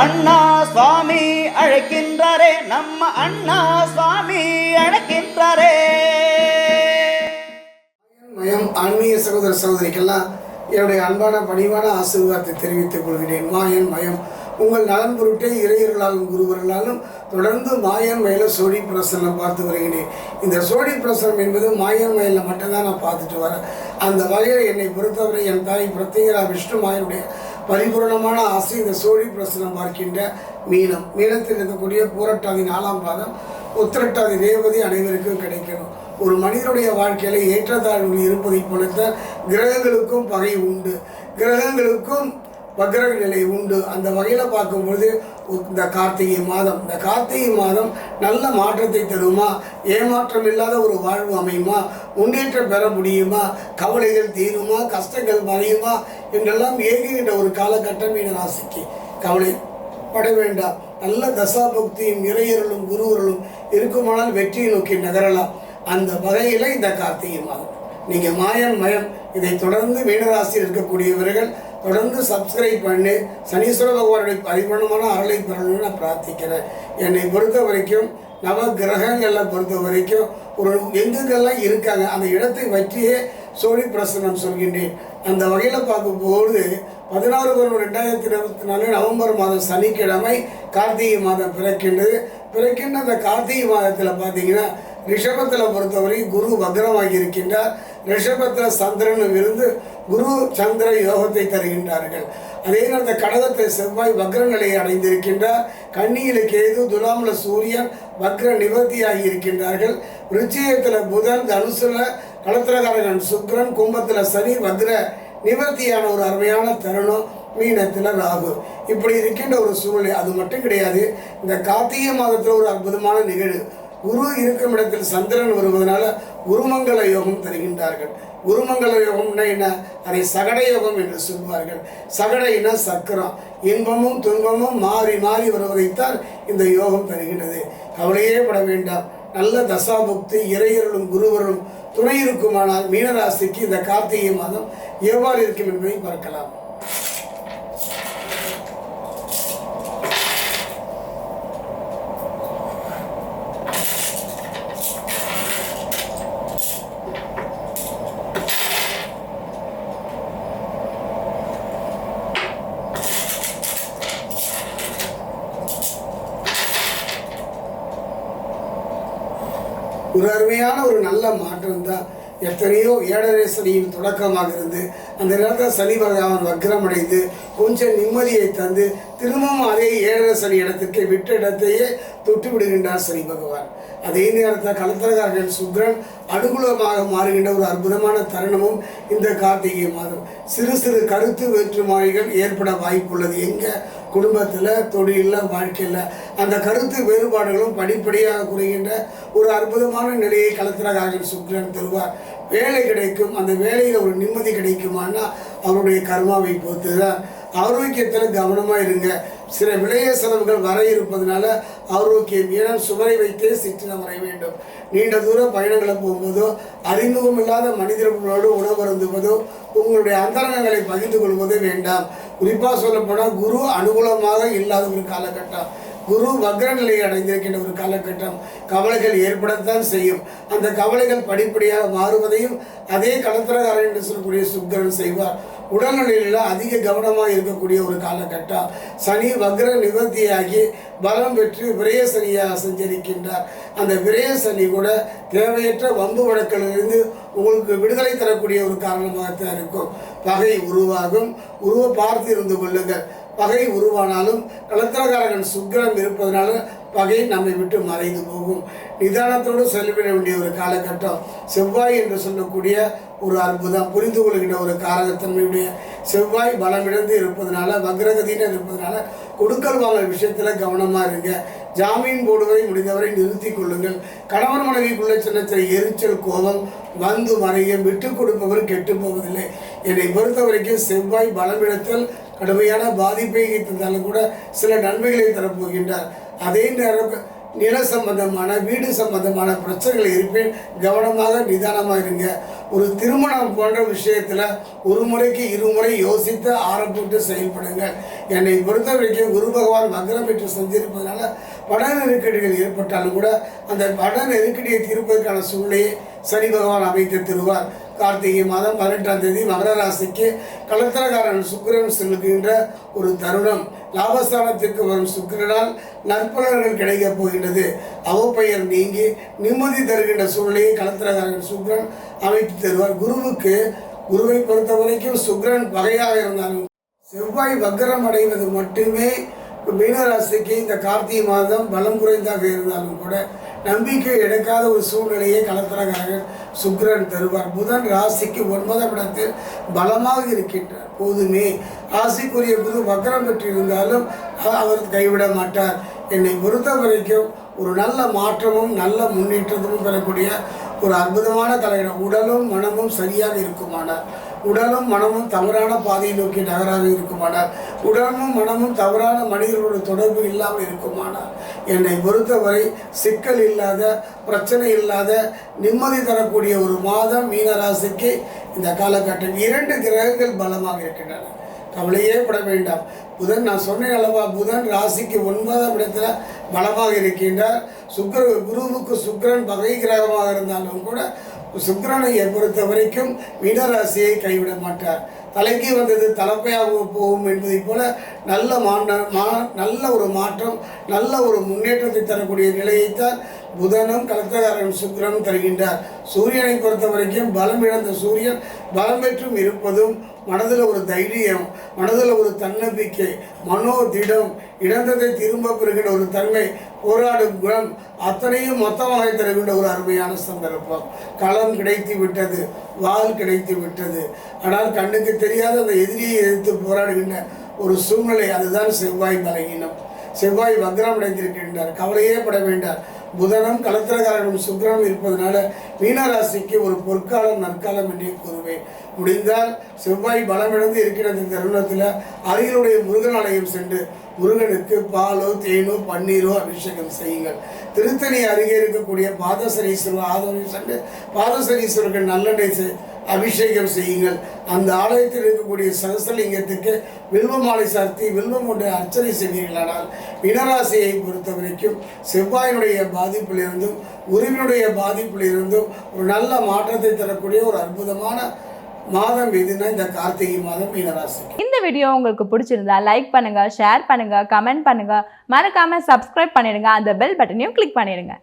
அண்ணா சுவாமி அழைக்கின்றாரே நம்ம அண்ணா சுவாமி அழைக்கின்றாரே. மயம் ஆன்மீக சகோதர சகோதரிக்கெல்லாம் என்னுடைய அன்பான பணிவான ஆசீர்வாதத்தை தெரிவித்துக் கொள்கிறேன். மாயன் மயம். உங்கள் நலன் பொருட்டே இறையர்களாலும் குருவர்களாலும் தொடர்ந்து மாயன் மயில சோழி பிரசனம் பார்த்து வருகிறேன். இந்த சோழி பிரசனம் என்பது மாயன் மயிலில் மட்டும்தான் நான் பார்த்துட்டு வரேன். அந்த வகையில் என்னை பொறுத்தவரை என் தாய் பிரத்யேகரா விஷ்ணு மாயனுடைய பரிபூரணமான ஆசை இந்த சோழி பிரசனம் பார்க்கின்ற மீனம். மீனத்தில் இருக்கக்கூடிய பூரட்டாதி நாலாம் பாதம் உத்திரட்டாதி ரேவதி அனைவருக்கும் கிடைக்கணும். ஒரு மனிதனுடைய வாழ்க்கையில் ஏற்றத்தாழ்வுகள் இருப்பதை போலத்தான் கிரகங்களுக்கும் பகை உண்டு. கிரகங்களுக்கும் வக்ர நிலை உண்டு. அந்த வகையில் பார்க்கும்பொழுது இந்த கார்த்திகை மாதம். இந்த கார்த்திகை மாதம் நல்ல மாற்றத்தை தருமா? ஏமாற்றம் இல்லாத ஒரு வாழ்வு அமையுமா? முன்னேற்றம் பெற முடியுமா? கவலைகள் தீருமா? கஷ்டங்கள் மறையுமா? என்றெல்லாம் ஏங்குகின்ற ஒரு காலகட்டம் மீன ராசிக்கு. கவலை பட வேண்டாம். நல்ல தசாபக்தியும் இறையருளும் குருவருளும் இருக்குமானால் வெற்றியை நோக்கி நகரலாம். அந்த வகையில் இந்த கார்த்திகை மாதம். நீங்கள் மாயன் மயம் இதை தொடர்ந்து மீனராசியில் இருக்கக்கூடியவர்கள் தொடர்ந்து சப்ஸ்கிரைப் பண்ணி சனீஸ்வர பகவானுடைய பரிபூர்ணமான அருளை பெறணும்னு நான் பிரார்த்திக்கிறேன். என்னை பொறுத்த வரைக்கும் நவ கிரகங்களை பொறுத்த வரைக்கும் ஒரு எங்குக்கெல்லாம் இருக்காங்க அந்த இடத்தை பற்றியே சோழி பிரசனம் சொல்கின்றேன். அந்த வகையில் பார்க்கும்போது பதினாறு ஒன்று ரெண்டாயிரத்தி இருபத்தி நாலு நவம்பர் மாதம் சனிக்கிழமை கார்த்திகை மாதம் பிறக்கின்றது. பிறக்கின்ற அந்த கார்த்திகை மாதத்தில் பார்த்தீங்கன்னா ரிஷபத்தில் பொறுத்தவரை குரு வக்ரமாகி இருக்கின்றார். ரிஷபத்தில் சந்திரனும் இருந்து குரு சந்திர யோகத்தை தருகின்றார்கள். அதே அந்த கடகத்தை செவ்வாய் வக்ர நிலையை அடைந்திருக்கின்றார். கன்னியில கேது துலாமில் சூரியன் வக்ர நிவர்த்தியாகி இருக்கின்றார்கள். ருச்சியத்தில் புதன் தனுசுல களத்திரகாரகன் சுக்ரன் கும்பத்தில் சனி வக்ர நிவர்த்தியான ஒரு அருமையான தருணம் மீனத்தில் ராகு. இப்படி இருக்கின்ற ஒரு சூழ்நிலை அது மட்டும் கிடையாது. இந்த கார்த்திகை மாதத்தில் ஒரு அற்புதமான நிகழ்வு. குரு இருக்கும் இடத்தில் சந்திரன் வருவதனால குருமங்கல யோகம் தருகின்றார்கள். குருமங்கல யோகம்னா என்ன? அதை சகட யோகம் என்று சொல்வார்கள். சகடைனா சக்கரம். இன்பமும் துன்பமும் மாறி மாறி வருவதைத்தான் இந்த யோகம் தருகின்றது. கவலையே பட வேண்டாம். நல்ல தசாபுக்தி இறையர்களும் குருவரும் துணை இருக்குமானால் மீனராசிக்கு இந்த கார்த்திகை மாதம் எவ்வாறு இருக்கும் என்பதை பார்க்கலாம். ஒரு அருமையான ஒரு நல்ல மாற்றம் தான் எத்தனையோ ஏழரை சனியின் தொடக்கமாக இருந்து அந்த நேரத்தில் சனி பகவான் வக்ரமடைந்து கொஞ்சம் நிம்மதியை தந்து திரும்பவும் அதே ஏழரை சனி இடத்திற்கு விட்ட இடத்தையே தொட்டு விடுகின்றார் சனி பகவான். அதே நேரத்தில் கலத்தரகாரன் சுக்ரன் அனுகூலமாக மாறுகின்ற ஒரு அற்புதமான தருணமும் இந்த கார்த்திகை மாதம். சிறு சிறு கருத்து வேற்றுமாய்கள் ஏற்பட வாய்ப்புள்ளது. எங்கே குடும்பத்தில் தொழிலில் வாழ்க்கையில் அந்த கருத்து வேறுபாடுகளும் படிப்படியாக குறைகின்ற ஒரு அற்புதமான நிலையை கலத்திரகாரர்கள் சுக்ரன் தருவார். வேலை கிடைக்கும் அந்த வேலையில் ஒரு நிம்மதி கிடைக்குமானா அவருடைய கர்மாவை பொறுத்து தான் ஆரோக்கியத்தில் கவனமாக இருங்க. சில விளைய செலவுகள் வர இருப்பதனால ஆரோக்கியம் ஏன்னா சுவரை வைத்தே சிற்றினம் வர வேண்டும். நீண்ட தூர பயணங்களை போகும்போதோ அறிமுகம் இல்லாத மனிதர்களோடு உணவருந்துவதோ உங்களுடைய அந்தரங்கங்களை பகிர்ந்து கொள்வதோ வேண்டாம். குறிப்பாக சொல்லப்போனால் குரு அனுகூலமாக இல்லாத ஒரு காலகட்டம். குரு வக்ர நிலையை அடைந்திருக்கின்ற ஒரு காலகட்டம் கவலைகள் ஏற்படத்தான் செய்யும். அந்த கவலைகள் படிப்படியாக மாறுவதையும் அதே கலத்திரகாரன் என்று சொல்லக்கூடிய சுக்கரன் செய்வார். உடல்நிலையில் அதிக கவனமாக இருக்கக்கூடிய ஒரு காலகட்டம். சனி வக்ர நிவர்த்தியாகி பலம் பெற்று விரய சனியாக சஞ்சரிக்கின்றார். அந்த விரய சனி கூட தேவையற்ற வம்பு வழக்கிலிருந்து உங்களுக்கு விடுதலை தரக்கூடிய ஒரு காரணமாகத்தான் இருக்கும். பகை உருவாகும். உருவ பார்த்து இருந்து கொள்ளுங்கள். பகை உருவானாலும் கலத்திரகாரகன் சுக்கிரம் இருப்பதனாலும் பகை நம்மை விட்டு மறைந்து போகும். நிதானத்தோடு செலவிட வேண்டிய ஒரு காலகட்டம் செவ்வாய் என்று சொல்லக்கூடிய ஒரு அற்புதம். புரிந்து கொள்கின்ற ஒரு காரகத்தன்மையுடைய செவ்வாய் பலமிழந்து இருப்பதனால வக்ரகதின்னு இருப்பதனால கொடுக்கல் வாங்கல் விஷயத்தில் கவனமாக இருங்க. ஜாமீன் போடுவதை முடிந்தவரை நிறுத்தி கொள்ளுங்கள். கணவன் மனைவிக்குள்ள சின்ன சின்ன எரிச்சல் கோபம் வந்து மறையும் விட்டு கொடுப்பவர் கெட்டு போவதில்லை. என்னை பொறுத்த வரைக்கும் செவ்வாய் பலமிழத்தல் கடுமையான பாதிப்பை தந்தாலும் கூட சில நன்மைகளை தரப்போகின்றார். அதே நேரம் நில சம்பந்தமான வீடு சம்பந்தமான பிரச்சனைகள் இருப்பேன் கவனமாக நிதானமாக இருங்க. ஒரு திருமணம் போன்ற விஷயத்தில் ஒரு முறைக்கு இருமுறை யோசித்து ஆரம்பித்து செயல்படுங்க என்னை பொறுத்த வரைக்கும் குரு பகவான் மந்திரம் பெற்று செஞ்சிருப்பதனால பட நெருக்கடிகள் ஏற்பட்டாலும் கூட அந்த பட நெருக்கடியை தீர்ப்பதற்கான சூழ்நிலையை சனி பகவான் அமைத்து தருவார். கார்த்திகை மாதம் பதினெட்டாம் தேதி மகர ராசிக்கு கலத்திரக்காரன் சுக்கிரன் செலுத்துகின்ற ஒரு தருணம். லாபஸ்தானத்திற்கு வரும் சுக்கிரனால் நற்பலன்கள் கிடைக்கப் போகின்றது. அவப்பெயர் நீங்கி நிம்மதி தருகின்ற சூழ்நிலையை கலத்திரக்காரன் சுக்கிரன் அமைத்து தருவார். குருவுக்கு குருவை பொறுத்த வரைக்கும் சுக்கிரன் பகையாக இருந்தாலும் செவ்வாய் வக்கரம் அடைவது மட்டுமே மீனராசிக்கு இந்த கார்த்திகை மாதம் பலம் குறைந்தாக இருந்தாலும் கூட நம்பிக்கை எடுக்காத ஒரு சூழ்நிலையை கலத்திரக்காரன் சுக்கிரன் தருவார். புதன் ராசிக்கு ஒன்பதாம் இடத்தில் பலமாக இருக்கின்றார். போதுமே. ராசிக்குரிய புது வக்கரம் பெற்றிருந்தாலும் அவர் கைவிட மாட்டார். என்னை பொறுத்த வரைக்கும் ஒரு நல்ல மாற்றமும் நல்ல முன்னேற்றமும் பெறக்கூடிய ஒரு அற்புதமான தலையிடம் உடலும் மனமும் சரியாக இருக்குமானார் உடலும் மனமும் தவறான பாதையை நோக்கி நகராக இருக்குமானால் உடலும் மனமும் தவறான மனிதர்களோட தொடர்பு இல்லாமல் இருக்குமானால் என்னை பொறுத்தவரை சிக்கல் இல்லாத பிரச்சனை இல்லாத நிம்மதி தரக்கூடிய ஒரு மாதம் மீனராசிக்கு இந்த காலகட்டம் இரண்டு கிரகங்கள் பலமாக இருக்கின்றன. கவலையே பட வேண்டாம். புதன் நான் சொன்னேன் அளவா புதன் ராசிக்கு ஒன்பதாம் இடத்துல பலமாக இருக்கின்றார். சுக்கர குருவுக்கு சுக்கிரன் பகை கிரகமாக இருந்தாலும் கூட சுக்கிரனை பொறுத்த வரைக்கும் மீனராசியை கைவிட மாட்டார். தலைக்கு வந்தது தலைப்பையாக போகும் என்பதைப் போல நல்ல மாண்ட மா நல்ல ஒரு மாற்றம் நல்ல ஒரு முன்னேற்றத்தை தரக்கூடிய நிலையைத்தான் புதனும் கலத்தகாரன் சுக்கிரனும் தருகின்றார். சூரியனை பொறுத்த வரைக்கும் பலம் இழந்த சூரியன் பலம் பெற்றும் இருப்பதும் மனதில் ஒரு தைரியம் மனதில் ஒரு தன்னம்பிக்கை மனோதிடம். இழந்ததை திரும்ப பெறுகின்ற ஒரு தன்மை போராடும் குணம் அத்தனையும் மொத்தமாக தருகின்ற ஒரு அருமையான சந்தர்ப்பம். களம் கிடைத்து விட்டது வால் கிடைத்து விட்டது. ஆனால் கண்ணுக்கு தெரியாத அந்த எதிரியை எதிர்த்து போராடுகின்ற ஒரு சூழ்நிலை அதுதான் செவ்வாய் பலகீனம். செவ்வாய் வக்ரம் அடைந்திருக்கின்றார். கவலையே பட வேண்டார் புதனும் கலத்திரகாரனும் சுக்கரனும் இருப்பதனால மீனராசிக்கு ஒரு பொற்காலம் நற்காலம் என்றே கூறுவேன் முடிந்தால் செவ்வாய் பலமிழந்து இருக்கிற இந்த தருணத்தில் அருகிலுடைய முருகன் ஆலயம் சென்று முருகனுக்கு பாலோ தேனோ பன்னீரோ அபிஷேகம் செய்யுங்கள். திருத்தணி அருகே இருக்கக்கூடிய பாதசரீஸ்வரர் ஆதரவு சென்று பாதசரீஸ்வரர்கள் நல்லெண்ணெய் செய் அபிஷேகம் செய்யுங்கள். அந்த ஆலயத்தில் இருக்கக்கூடிய சகசலிங்கத்துக்கு வில்வ மாலை சார்த்தி வில்வம் கொண்டு அர்ச்சனை செய்வீர்களானால் மினராசியை பொறுத்த வரைக்கும் செவ்வாயினுடைய பாதிப்பிலிருந்தும் உருவினுடைய பாதிப்பிலிருந்தும் ஒரு நல்ல மாற்றத்தை தரக்கூடிய ஒரு அற்புதமான மாதம் எதுனா இந்த கார்த்திகை மாதம் மீனராசி இந்த வீடியோ உங்களுக்கு பிடிச்சிருந்தா லைக் பண்ணுங்க ஷேர் பண்ணுங்க கமெண்ட் பண்ணுங்க. மறக்காம சப்ஸ்கிரைப் பண்ணிடுங்க. அந்த பெல் பட்டனையும் கிளிக் பண்ணிடுங்க.